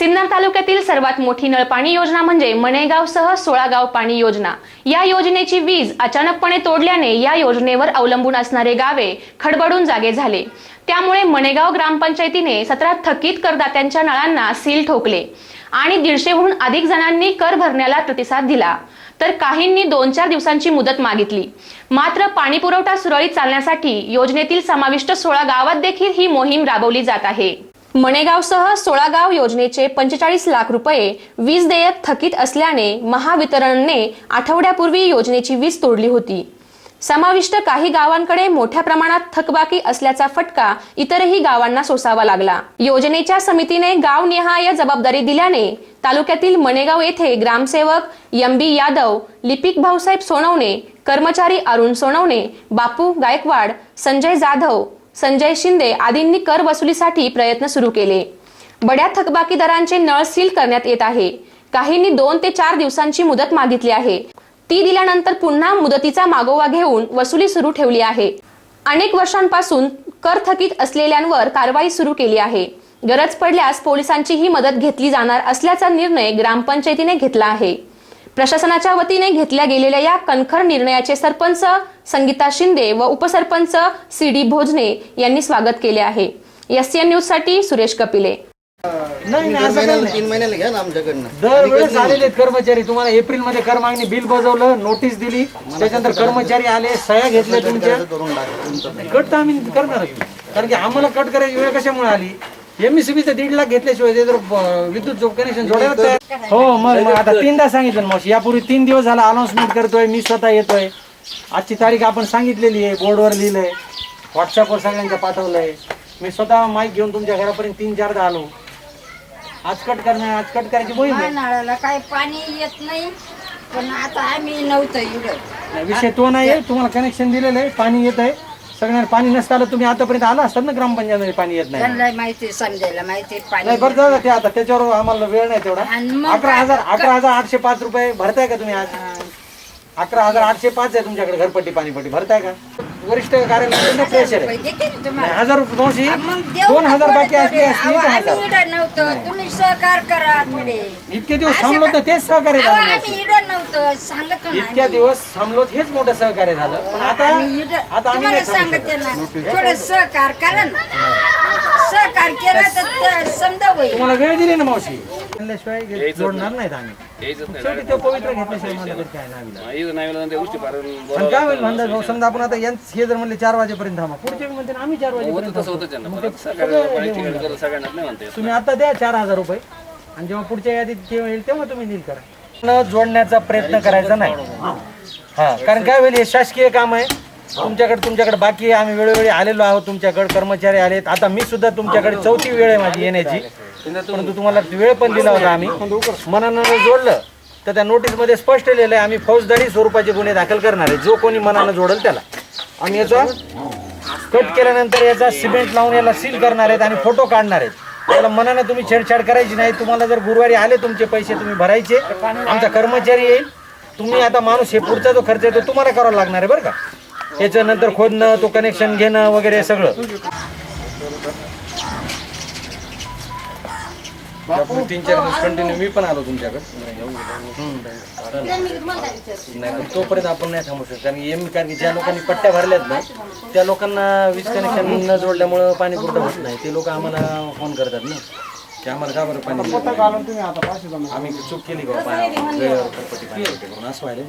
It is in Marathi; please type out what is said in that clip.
सिन्नर तालुक्यातील सर्वात मोठी नळपाणी योजना म्हणजे मणेगावसह सोळा गाव पाणी योजना. या योजनेची वीज अचानकपणे तोडल्याने या योजनेवर अवलंबून असणारे गावे खडबडून जागे झाले. त्यामुळे मणेगाव ग्रामपंचायतीने सतरा थकीत करदात्यांच्या नळांना सील ठोकले आणि दीडशेहून अधिक जणांनी कर भरण्याला प्रतिसाद दिला. तर काहींनी दोन चार दिवसांची मुदत मागितली. मात्र पाणी पुरवठा सुरळीत चालण्यासाठी योजनेतील समाविष्ट सोळा गावात देखील ही मोहीम राबवली जात आहे. मणेगावसह सोळा गाव योजनेचे पंचेचाळीस लाख रुपये वीज देयक थकीत असल्याने महावितरणने आठवड्यापूर्वी योजनेची वीज तोडली होती. समाविष्ट काही गावांकडे मोठ्या प्रमाणात थकबाकी असल्याचा फटका इतरही गावांना सोसावा लागला. योजनेच्या समितीने गावनिहाय जबाबदारी दिल्याने तालुक्यातील मणेगाव येथे ग्रामसेवक एम बी यादव लिपिक भाऊसाहेब सोनवणे कर्मचारी अरुण सोनवणे बापू गायकवाड संजय जाधव संजय शिंदे आदींनी कर वसुलीसाठी प्रयत्न सुरू केले. बड्या थकबाकीदारांचे नळ सील करण्यात येत आहे. काहींनी दोन ते चार दिवसांची मुदत मागितली आहे. ती दिल्यानंतर पुन्हा मुदतीचा मागोवा घेऊन वसुली सुरू ठेवली आहे. अनेक वर्षांपासून कर थकीत असलेल्यांवर कारवाई सुरू केली आहे. गरज पडल्यास पोलिसांचीही मदत घेतली जाणार असल्याचा निर्णय ग्रामपंचायतीने घेतला आहे. प्रशासनाच्या वतीने घेतल्या गेलेल्या या कणखर निर्णयाचे सरपंच संगीता शिंदे व उपसरपंच सी डी भोजने यांनी स्वागत केले आहे. एस न्यूजसाठी सुरेश कपिले. नाही तीन नाही असं काही महिन्याला नाही. तीन महिन्याला घ्या ना आमच्याकडनं. दरवेळेस आलेले आहेत कर्मचारी तुम्हाला एप्रिलमध्ये कर मागणी बिल बजवलं नोटीस दिली. त्याच्यानंतर कर्मचारी आले सह्या घेतल्या तुमच्या. करून टाका तुमचं कट तर आम्ही करणार कारण की आम्हाला कट करायची वेळ कशामुळे आली? एमएससीबीचं दीड लाख घेतल्याशिवाय ते जर विद्युत जो कनेक्शन जोडायला तयार हो मग मग आता तीनदा सांगितलं ना मावशी. यापूर्वी तीन दिवस झाला अनाऊन्समेंट करतोय मी स्वतः येतोय. आजची तारीख आपण सांगितलेली आहे बोर्डवर लिहिलंय व्हॉट्सअपवर सगळ्यांच्या पाठवलंय. मी स्वतः माईक घेऊन तुमच्या घरापर्यंत तीन चारदा आलो. आज कट करणार आज कट करायची मोहीम आहे. नळाला काय पाणी येत नाही पण आता आम्ही नव्हतं इकडं. नाही, विषय तो नाही आहे. तुम्हाला कनेक्शन दिलेलं आहे पाणी येत आहे. सगळ्यांना पाणी नसतं आलं तुम्ही आतापर्यंत आला असतात ना ग्रामपंचायतमध्ये पाणी येत नाही. त्यांना माहिती समजायला माहिती नाही पाणी बरं जाऊ द्या ते आता. त्याच्यावर आम्हाला वेळ नाही तेवढा. आणि मग अकरा हजार अकरा हजार आठशे पाच रुपये भरताय का तुम्ही आज? अकरा हजार आठशे पाच आहे तुमच्याकडे घरपट्टी पाणीपट्टी. भरताय का? वरिष्ठ कार्यालयात प्रेशर आहे. नाही, हजार रुपये देऊ दोन हजार बाकी असले थोडे. असते अहो, तर आम्ही हजार. इकडं नव्हतो. तुम्ही सहकार करा थोडे. इतके दिवस थांबलो तर तेच सहकार्य झालं नव्हतो. सांगत इतक्या. दिवस थांबलो हेच मोठं सहकार्य झालं. पण आता आता आम्ही तुम्हाला नाही थांबू सांगते शकत. ना थोडं सहकार करा ना. सहकार केला तर ते समजा होईल. तुम्हाला वेळ दिली ना मावशी? जोडणार नाहीत आम्ही. शेवटी ते पवित्र घेतल्याशिवाय मला तरी काय नाही. विला. पण काय होईल म्हणतात भाऊ, समजा आपण आता यांच- हे जर म्हणले चार वाजेपर्यंत थांबा. पुढचे बी म्हणते ना आम्ही चार वाजेपर्यंत थांबू. मग ते सगळं हे होऊन जातं. तुम्ही आता द्या चार हजार रुपये. आणि जेव्हा पुढच्या यादीत ते येईल तेव्हा तुम्ही नील करा. न जोडण्याचा प्रयत्न करायचा नाही. हा कारण काय होईल हे शासकीय काम आहे. तुमच्याकडे तुमच्याकडे बाकी आहे. आम्ही वेळोवेळी आलेलो आहोत. तुमच्याकडे कर्मचारी आलेत. आता मी सुद्धा तुमच्याकडे चौथी वेळ आहे माझी येण्याची. परंतु तुम्हाला वेळ पण दिला होता आम्ही. मनानं जोडलं तर त्या नोटीसमध्ये स्पष्ट लिहिलं आहे आम्ही फौजदारी स्वरूपाचे गुन्हे दाखल करणार आहे. जो कोणी मनानं जोडेल त्याला. आम्ही याचा कट केल्यानंतर याचा सिमेंट लावून याला सील करणार आहेत आणि फोटो काढणार आहेत. त्याला मनानं तुम्ही छेडछाड करायची नाही. तुम्हाला जर गुरुवारी आले तुमचे पैसे तुम्ही भरायचे. आमचा कर्मचारी येईल. तुम्ही आता माणूस हे पुढचा जो खर्च आहे तो तुम्हाला करावा लागणार आहे बरं का? याच्यानंतर खोदणं तो कनेक्शन घेणं वगैरे सगळं. आपण तीन चार दिवस कंटिन्यू मी पण आलो तुमच्याकडे. नाही पण तोपर्यंत आपण नाही थांबू शकतो. कारण एम कारण की ज्या लोकांनी पट्ट्या भरल्यात ना त्या लोकांना वीज कनेक्शन न जोडल्यामुळं पाणी पुरवठा होत नाही. ते लोक आम्हाला फोन करतात ना की आम्हाला का बरं पाणी आम्ही चूक केली पुरवठा करून? असं व्हायला